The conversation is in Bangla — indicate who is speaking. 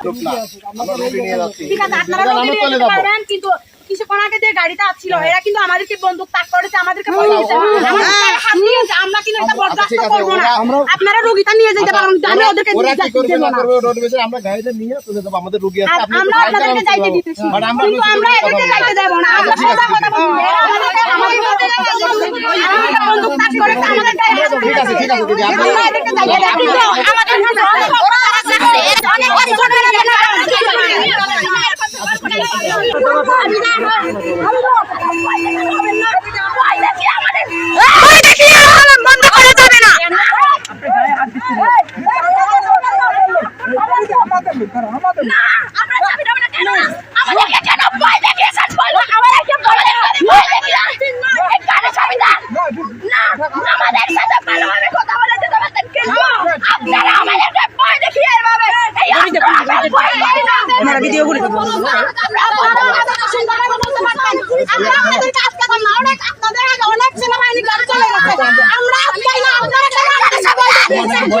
Speaker 1: লোক না আমরা রুগী নিয়ে যাচ্ছি।
Speaker 2: ঠিক আছে আপনারা রোগী নিয়ে যেতে পারবেন কিন্তু কিছুক্ষণ আগে যে গাড়িটা আসছিল এরা কিন্তু আমাদেরকে বন্দুক তাক করেছে আমাদেরকে হাত দিয়েছে আমরা কিন্তু এটা বরদাস্ত
Speaker 1: ঠিক আছে,
Speaker 2: করব না। আপনারা রোগীটা নিয়ে যেতে পারেন আমি ওদেরকে
Speaker 1: ওরা কি করবে? না
Speaker 2: না।
Speaker 1: করবে? রোড বেসে আমরা গাড়িটা নিয়ে চলে যাব আমাদের রুগী আছে আপনি
Speaker 2: আমরা আপনাদেরকে যাইতে দিতেছি। কিন্তু আমরা এদেরকে যাইতে দেবো না। আমরা সোজা কথা বলব আমাদের বন্দুক তাক করেছে আমাদের গায়ে
Speaker 1: ঠিক আছে ঠিক আছে
Speaker 2: আমরা এদেরকে যাইতে দেবো না আমাদের কাছে অনেক বড় আছে অনেক কষ্ট করে বন্ধ করা যাবে না না আমরা চাবি দেবো না কেন আমাদেরকে কেন ভয় দেখিয়েছেন বলুন আমাদেরকে ভয় দেখিয়েছেন এখানে চাবি দেন না আমাদের সাথে ভালোভাবে কথা বলে যেতে পারতেন কিন্তু আপনারা আমাদেরকে ভয় দেখিয়ে এভাবে আমরা ভিডিও করে দেবো আমরা আপনাদের কাজ করতাম না অনেক আপনাদের অনেক সেনাবাহিনী চলে গেছে আমরা চাই না আপনারা কেন আমাদের